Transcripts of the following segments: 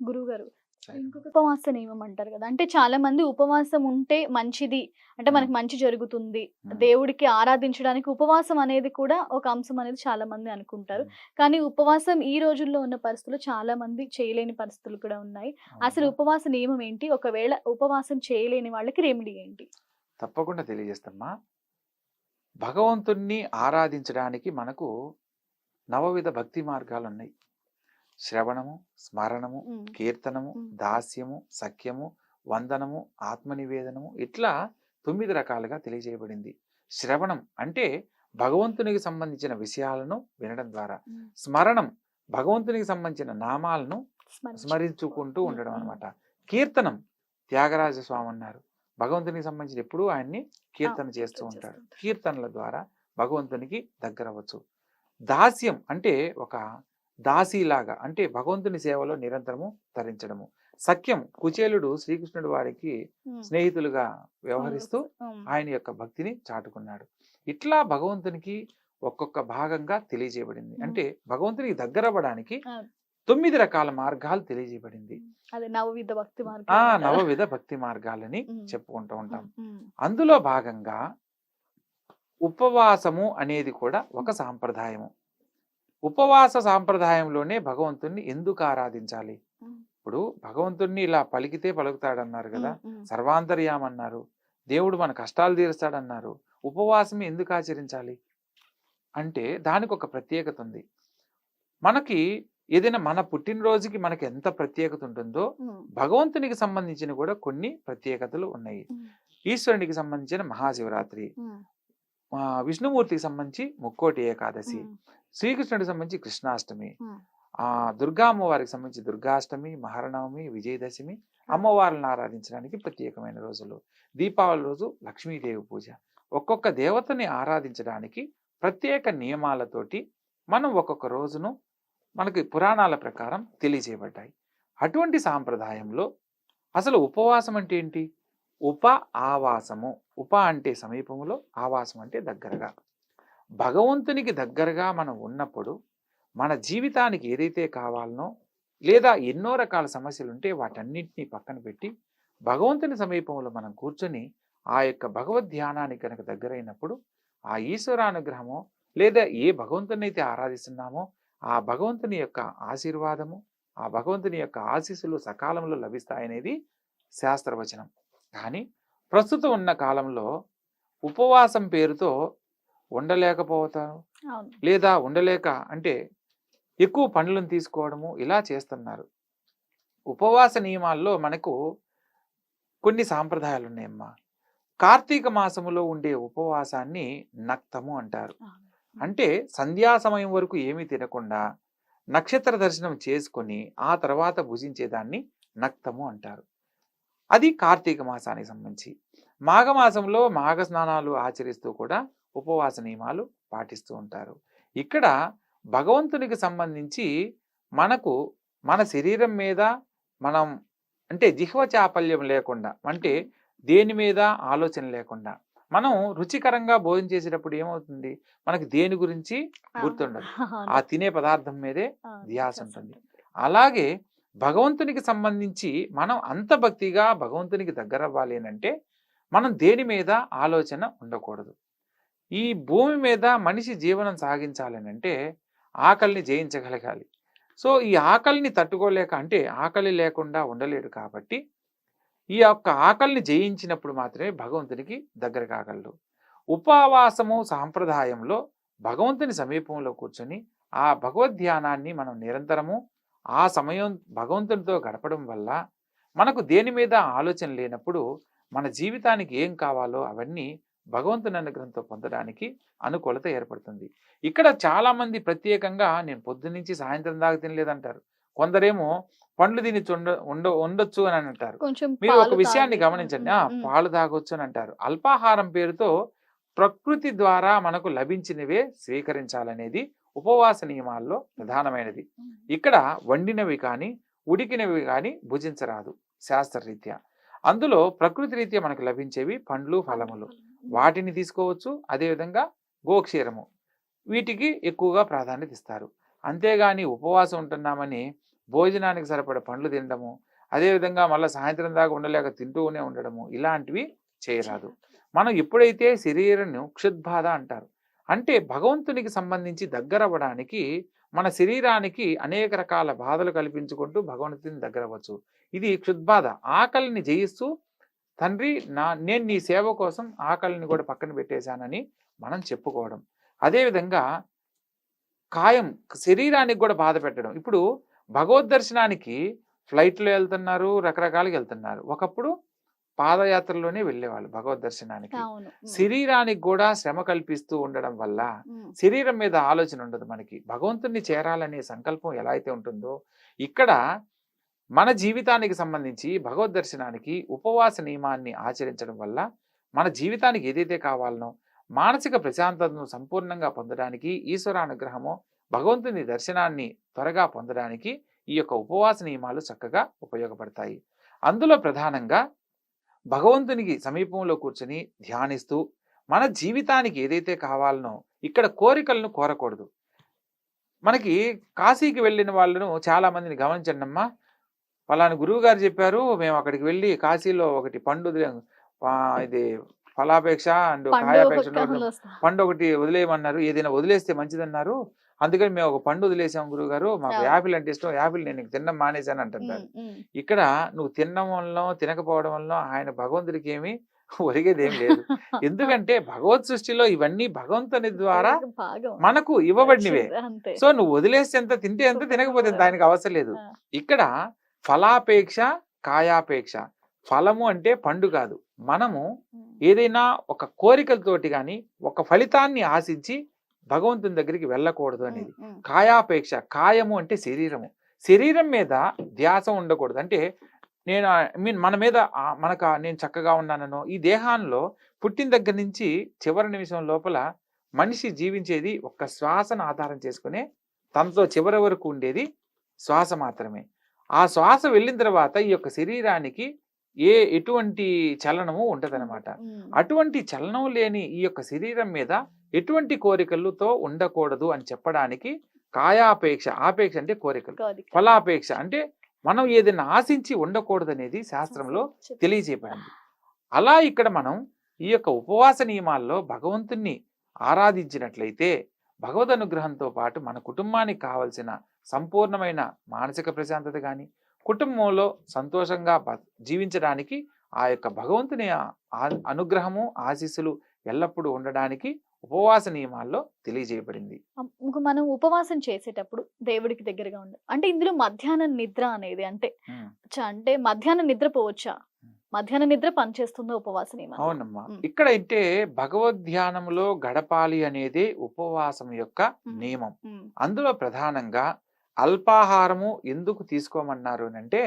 గురువు గారు సరే. ఇంకొక ఉపవాస నియమం అంటారు కదా అంటే చాలా మంది ఉపవాసం ఉంటే మంచిది అంటే మనకి మంచి జరుగుతుంది. దేవుడికి ఆరాధించడానికి ఉపవాసం అనేది కూడా ఒక అంశం అనేది చాలా మంది అనుకుంటారు. కానీ ఉపవాసం ఈ రోజుల్లో ఉన్న పరిస్థితులు చాలా మంది చేయలేని పరిస్థితులు కూడా ఉన్నాయి. అసలు? ఉపవాస నియమం ఏంటి? ఒకవేళ ఉపవాసం చేయలేని వాళ్ళకి రెమెడీ ఏంటి? తప్పకుండా తెలియజేస్తామ్మా. భగవంతుణ్ణి ఆరాధించడానికి మనకు నవవిధ భక్తి మార్గాలు ఉన్నాయి శ్రవణము స్మరణము. కీర్తనము. దాస్యము సఖ్యము వందనము ఆత్మనివేదనము ఇట్లా తొమ్మిది రకాలుగా తెలియజేయబడింది శ్రవణం అంటే భగవంతునికి సంబంధించిన విషయాలను వినడం ద్వారా. స్మరణం భగవంతునికి సంబంధించిన నామాలను స్మరించు. స్మరించుకుంటూ. ఉండడం. అనమాట కీర్తనం త్యాగరాజ స్వామి అన్నారు భగవంతునికి సంబంధించి ఎప్పుడూ ఆయన్ని కీర్తన చేస్తూ చేస్తూ కీర్తనల ద్వారా భగవంతునికి దగ్గరవచ్చు దాస్యం అంటే ఒక దాసీలాగా అంటే భగవంతుని సేవలో నిరంతరము తరించడము సఖ్యం కుచేలుడు శ్రీకృష్ణుడి వారికి. స్నేహితులుగా వ్యవహరిస్తూ. ఆయన యొక్క భక్తిని చాటుకున్నాడు ఇట్లా భగవంతునికి ఒక్కొక్క భాగంగా తెలియజేయబడింది. అంటే భగవంతునికి దగ్గరవ్వడానికి. తొమ్మిది రకాల మార్గాలు తెలియజేయబడింది నవవిధ భక్తి ఆ? నవవిధ భక్తి మార్గాలని. చెప్పుకుంటూ ఉంటాం. అందులో భాగంగా ఉపవాసము అనేది కూడా ఒక సాంప్రదాయము ఉపవాస సాంప్రదాయంలోనే భగవంతుణ్ణి ఎందుకు ఆరాధించాలి. ఇప్పుడు భగవంతుణ్ణి ఇలా పలికితే పలుకుతాడన్నారు కదా. సర్వాంతర్యామన్నారు దేవుడు మన కష్టాలు తీరుస్తాడన్నారు ఉపవాసం ఎందుకు ఆచరించాలి అంటే దానికి ఒక ప్రత్యేకత ఉంది మనకి ఏదైనా మన పుట్టినరోజుకి మనకి ఎంత ప్రత్యేకత ఉంటుందో. భగవంతునికి సంబంధించిన కూడా కొన్ని ప్రత్యేకతలు ఉన్నాయి. ఈశ్వరునికి సంబంధించిన మహాశివరాత్రి విష్ణుమూర్తికి సంబంధించి ముక్కోటి ఏకాదశి. శ్రీకృష్ణుడికి సంబంధించి కృష్ణాష్టమి. ఆ దుర్గా అమ్మవారికి సంబంధించి దుర్గాష్టమి మహర్నవమి విజయదశమి అమ్మవారిని ఆరాధించడానికి ప్రత్యేకమైన రోజులు. దీపావళి రోజు లక్ష్మీదేవి పూజ. ఒక్కొక్క దేవతని ఆరాధించడానికి ప్రత్యేక నియమాలతోటి మనం ఒక్కొక్క రోజును మనకి పురాణాల ప్రకారం తెలియజేయబడ్డాయి. అటువంటి సాంప్రదాయంలో అసలు ఉపవాసం అంటే ఏంటి? ఉప ఆవాసము. ఉప అంటే సమీపములో ఆవాసం అంటే దగ్గరగా. భగవంతునికి దగ్గరగా మనం ఉన్నప్పుడు మన జీవితానికి ఏదైతే కావాలనో లేదా ఎన్నో రకాల సమస్యలు ఉంటే వాటన్నింటినీ పక్కన పెట్టి భగవంతుని సమీపంలో మనం కూర్చొని ఆ యొక్క భగవద్ ధ్యానానికి కనుక దగ్గరైనప్పుడు ఆ ఈశ్వరానుగ్రహము లేదా ఏ భగవంతుని అయితే ఆరాధిస్తున్నామో ఆ భగవంతుని యొక్క ఆశీర్వాదము ఆ భగవంతుని యొక్క ఆశీస్సులు సకాలంలో లభిస్తాయనేది శాస్త్రవచనం. కానీ ప్రస్తుతం ఉన్న కాలంలో ఉపవాసం పేరుతో ఉండలేకపోతారు లేదా ఉండలేక అంటే ఎక్కువ పండ్లను తీసుకోవడము ఇలా చేస్తున్నారు. ఉపవాస నియమాల్లో మనకు కొన్ని సాంప్రదాయాలు ఉన్నాయమ్మా కార్తీక మాసములో ఉండే ఉపవాసాన్ని నక్తము అంటారు. అంటే సంధ్యా సమయం వరకు ఏమీ తినకుండా నక్షత్ర దర్శనం చేసుకొని ఆ తర్వాత భుజించేదాన్ని నక్తము అంటారు. అది కార్తీక మాసానికి సంబంధించి మాఘమాసంలో మాఘ స్నానాలు ఆచరిస్తూ కూడా ఉపవాస నియమాలు పాటిస్తూ ఉంటారు ఇక్కడ భగవంతునికి సంబంధించి మనకు మన శరీరం మీద మనం అంటే జిహ్వ చాపల్యం లేకుండా అంటే దేని మీద ఆలోచన లేకుండా మనం రుచికరంగా భోజనం చేసేటప్పుడు ఏమవుతుంది మనకి దేని గురించి గుర్తుండదు. ఆ తినే పదార్థం మీదే. ధ్యాస ఉంటుంది. అలాగే భగవంతునికి సంబంధించి మనం అంత భక్తిగా భగవంతునికి దగ్గర అవ్వాలి అని అంటే మనం దేని మీద ఆలోచన ఉండకూడదు. ఈ భూమి మీద మనిషి జీవనం సాగించాలని అంటే ఆకలిని జయించగలగాలి. సో ఈ ఆకలిని తట్టుకోలేక అంటే ఆకలి లేకుండా ఉండలేడు కాబట్టి ఈ యొక్క ఆకలిని జయించినప్పుడు మాత్రమే భగవంతునికి దగ్గర కాగలడు. ఉపవాసము సాంప్రదాయంలో భగవంతుని సమీపంలో కూర్చొని ఆ భగవద్ ధ్యానాన్ని మనం నిరంతరము ఆ సమయం భగవంతునితో గడపడం వల్ల మనకు దేని మీద ఆలోచన లేనప్పుడు మన జీవితానికి ఏం కావాలో అవన్నీ భగవంతుని అనుగ్రహంతో పొందడానికి అనుకూలత ఏర్పడుతుంది. ఇక్కడ చాలా మంది ప్రత్యేకంగా నేను పొద్దున్నుంచి సాయంత్రం దాకా తినలేదంటారు. కొందరేమో పండ్లు తిని ఉండ ఉండ ఉండొచ్చు అని అంటారు. మీరు ఒక విషయాన్ని గమనించండి. పాలు తాగొచ్చు అని అంటారు. అల్పాహారం పేరుతో ప్రకృతి ద్వారా మనకు లభించినవే స్వీకరించాలనేది ఉపవాస నియమాల్లో ప్రధానమైనది. ఇక్కడ వండినవి కానీ ఉడికినవి కానీ భుజించరాదు శాస్త్రరీత్యా. అందులో ప్రకృతి రీత్యా మనకు లభించేవి పండ్లు ఫలములు. వాటిని తీసుకోవచ్చు అదేవిధంగా గోక్షీరము. వీటికి ఎక్కువగా ప్రాధాన్యత ఇస్తారు. అంతేగాని ఉపవాసం ఉంటున్నామని భోజనానికి సరిపడే పండ్లు తినడము అదేవిధంగా మళ్ళీ సాయంత్రం దాకా ఉండలేక తింటూనే ఉండడము ఇలాంటివి చేయరాదు. మనం ఎప్పుడైతే శరీరం క్షుద్బాధ అంటారు అంటే భగవంతునికి సంబంధించి దగ్గరవ్వడానికి మన శరీరానికి అనేక రకాల బాధలు కల్పించుకుంటూ భగవంతుని దగ్గర ఇది క్షుద్బాధ. ఆకలిని జయిస్తూ తండ్రి నా నేను నీ సేవ కోసం ఆకలిని కూడా పక్కన పెట్టేశానని మనం చెప్పుకోవడం. అదేవిధంగా కాయం శరీరానికి కూడా బాధ పెట్టడం. ఇప్పుడు భగవద్ దర్శనానికి ఫ్లైట్లో వెళ్తున్నారు రకరకాలుగా వెళ్తున్నారు. ఒకప్పుడు పాదయాత్రలోనే వెళ్ళేవాళ్ళు భగవద్ దర్శనానికి. శరీరానికి కూడా శ్రమ కల్పిస్తూ ఉండడం వల్ల శరీరం మీద ఆలోచన ఉండదు మనకి. భగవంతుణ్ణి చేరాలనే సంకల్పం ఎలా అయితే ఉంటుందో ఇక్కడ మన జీవితానికి సంబంధించి భగవద్ దర్శనానికి ఉపవాస నియమాన్ని ఆచరించడం వల్ల మన జీవితానికి ఏదైతే కావాలనో మానసిక ప్రశాంతతను సంపూర్ణంగా పొందడానికి ఈశ్వర అనుగ్రహమో భగవంతుని దర్శనాన్ని త్వరగా పొందడానికి ఈ యొక్క ఉపవాస నియమాలు చక్కగా ఉపయోగపడతాయి. అందులో ప్రధానంగా భగవంతునికి సమీపంలో కూర్చొని ధ్యానిస్తూ మన జీవితానికి ఏదైతే కావాలనో ఇక్కడ కోరికలను కోరకూడదు. మనకి కాశీకి వెళ్ళిన వాళ్ళను చాలా మందిని గమనించండి అమ్మా ఫలాని గురువు గారు చెప్పారు మేము అక్కడికి వెళ్ళి కాశీలో ఒకటి పండు ఇది ఫలాపేక్ష అండ్ కాయాపేక్ష పండు ఒకటి వదిలేయమన్నారు. ఏదైనా వదిలేస్తే మంచిదన్నారు. అందుకని మేము ఒక పండు వదిలేసాం గురువు గారు మాకు. యాపిల్ అంటే ఇష్టం. యాపిల్ నేను తినడం మానేశాను అంటున్నారు ఇక్కడ నువ్వు తినడం వల్ల తినకపోవడం వల్ల ఆయన భగవంతుడికి ఏమి ఒరిగేది ఏం లేదు. ఎందుకంటే భగవత్ సృష్టిలో ఇవన్నీ భగవంతుని ద్వారా మనకు ఇవ్వబడినవే. సో నువ్వు వదిలేస్తే ఎంత తింటే ఎంత తినకపోతే ఆయనకు అవసరం లేదు. ఇక్కడ ఫలాపేక్ష కాయాపేక్ష. ఫలము అంటే పండు కాదు. మనము ఏదైనా ఒక కోరికలతోటి కానీ ఒక ఫలితాన్ని ఆశించి భగవంతుని దగ్గరికి వెళ్ళకూడదు అనేది. కాయాపేక్ష కాయము అంటే శరీరము. శరీరం మీద ధ్యాస ఉండకూడదు. అంటే నేను మీన్ మన మీద మనకు నేను చక్కగా ఉన్నానో ఈ దేహాల్లో పుట్టిన దగ్గర నుంచి చివరి నిమిషం లోపల మనిషి జీవించేది ఒక్క శ్వాసను ఆధారం చేసుకునే తనతో చివరి వరకు ఉండేది శ్వాస మాత్రమే. ఆ శ్వాస వెళ్ళిన తర్వాత ఈ యొక్క శరీరానికి ఏ ఎటువంటి చలనము ఉండదన్నమాట. ఉమ్, అటువంటి చలనం లేని ఈ యొక్క శరీరం మీద ఎటువంటి కోరికలతో ఉండకూడదు అని చెప్పడానికి కాయాపేక్ష ఆపేక్ష అంటే కోరికలు కోరిక. ఫలాపేక్ష అంటే మనం ఏదైనా ఆశించి ఉండకూడదు అనేది శాస్త్రంలో. తెలియజేయబడింది అలా ఇక్కడ మనం ఈ యొక్క ఉపవాస నియమాల్లో భగవంతుణ్ణి ఆరాధించినట్లయితే భగవద్ అనుగ్రహంతో పాటు మన కుటుంబానికి కావలసిన సంపూర్ణమైన మానసిక ప్రశాంతత కానీ కుటుంబంలో సంతోషంగా జీవించడానికి ఆ యొక్క భగవంతుని అనుగ్రహము ఆశీస్సులు ఎల్లప్పుడూ ఉండడానికి ఉపవాస నియమాల్లో తెలియజేయబడింది. మనం ఉపవాసం చేసేటప్పుడు దేవుడికి దగ్గరగా ఉండ అంటే ఇందులో మధ్యాహ్నం నిద్ర అనేది అంటే అంటే మధ్యాహ్నం నిద్రపోవచ్చా. మధ్యాహ్న నిద్ర పనిచేస్తుందో ఉపవాస నియమం అవునమ్మా. ఇక్కడ అయితే భగవద్ ధ్యానంలో గడపాలి అనేది ఉపవాసం యొక్క. నియమం. అందులో ప్రధానంగా అల్పాహారము ఎందుకు తీసుకోమన్నారు అని అంటే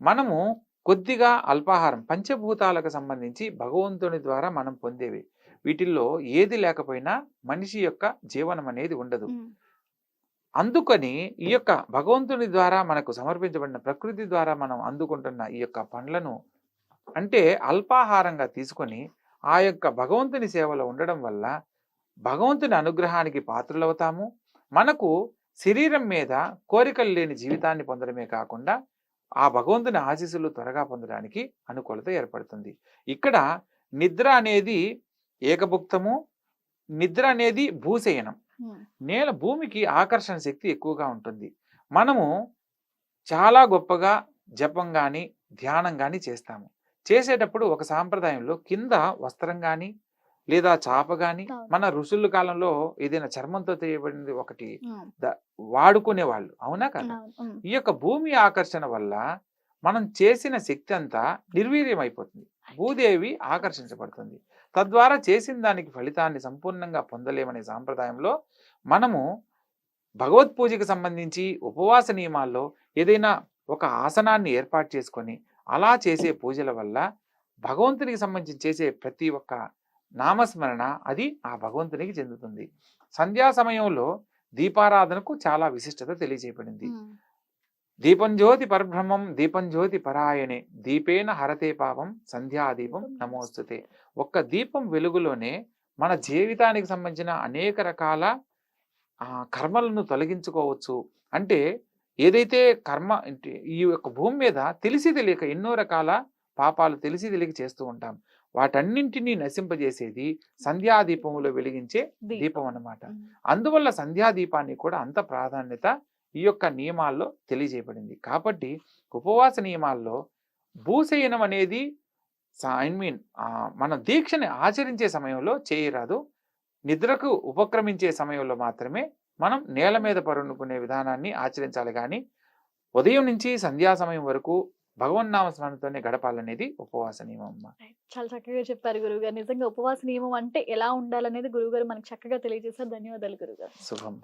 మనము కొద్దిగా అల్పాహారం పంచభూతాలకు సంబంధించి భగవంతుని ద్వారా మనం పొందేవి. వీటిల్లో ఏది లేకపోయినా మనిషి యొక్క జీవనం అనేది ఉండదు. అందుకని ఈ యొక్క భగవంతుని ద్వారా మనకు సమర్పించబడిన ప్రకృతి ద్వారా మనం అందుకుంటున్న ఈ యొక్క పండ్లను అంటే అల్పాహారంగా తీసుకొని ఆ యొక్క భగవంతుని సేవలో ఉండడం వల్ల భగవంతుని అనుగ్రహానికి పాత్రలవుతాము. మనకు శరీరం మీద కోరికలు లేని జీవితాన్ని పొందడమే కాకుండా ఆ భగవంతుని ఆశీస్సులు త్వరగా పొందడానికి అనుకూలత ఏర్పడుతుంది. ఇక్కడ నిద్ర అనేది ఏకభుక్తము నిద్ర అనేది భూశయనం నేల భూమికి ఆకర్షణ శక్తి ఎక్కువగా ఉంటుంది. మనము చాలా గొప్పగా జపం కానీ ధ్యానం కానీ చేస్తాము. చేసేటప్పుడు ఒక సాంప్రదాయంలో కింద వస్త్రం కానీ లేదా చాప కానీ. మన ఋషుల కాలంలో ఏదైనా చర్మంతో చేయబడింది ఒకటి వాడుకునే వాళ్ళు అవునా కదా? ఈ యొక్క భూమి ఆకర్షణ వల్ల మనం చేసిన శక్తి అంతా నిర్వీర్యం అయిపోతుంది భూదేవి ఆకర్షించబడుతుంది. తద్వారా చేసిన దానికి ఫలితాన్ని సంపూర్ణంగా పొందలేమనే సాంప్రదాయంలో మనము భగవత్ పూజకి సంబంధించి ఉపవాస నియమాల్లో ఏదైనా ఒక ఆసనాన్ని ఏర్పాటు చేసుకొని అలా చేసే పూజల వల్ల భగవంతునికి సంబంధించి చేసే ప్రతి ఒక్క నామస్మరణ అది ఆ భగవంతునికి చెందుతుంది. సంధ్యా సమయంలో దీపారాధనకు చాలా విశిష్టత తెలియజేయబడింది. దీపం జ్యోతి పరబ్రహ్మం దీపం జ్యోతి పరాయణే దీపేన హరతే పాపం సంధ్యాదీపం నమోస్తుతే. ఒక్క దీపం వెలుగులోనే మన జీవితానికి సంబంధించిన అనేక రకాల కర్మలను తొలగించుకోవచ్చు. అంటే ఏదైతే కర్మ ఈ యొక్క భూమి మీద తెలిసి తెలియక ఎన్నో రకాల పాపాలు తెలిసి తెలియక చేస్తూ ఉంటాం. వాటన్నింటినీ నశింపజేసేది సంధ్యాదీపములో వెలిగించే దీపం. అన్నమాట. అందువల్ల సంధ్యాదీపాన్ని కూడా అంత ప్రాధాన్యత ఈ యొక్క నియమాల్లో తెలియజేయబడింది. కాబట్టి ఉపవాస నియమాల్లో భూశయనం అనేది ఐ మీన్ మన దీక్షని ఆచరించే సమయంలో చేయరాదు. నిద్రకు ఉపక్రమించే సమయంలో మాత్రమే మనం నేల మీద పరునుకునే విధానాన్ని ఆచరించాలి. కానీ ఉదయం నుంచి సంధ్యా సమయం వరకు భగవన్నామ స్మరణతోనే గడపాలనేది ఉపవాస నియమం. చాలా చక్కగా చెప్పారు గురుగారు నిజంగా ఉపవాస నియమం అంటే ఎలా ఉండాలనేది గురుగారు మనకు చక్కగా తెలియజేశారు. ధన్యవాదాలు గురుగారు శుభం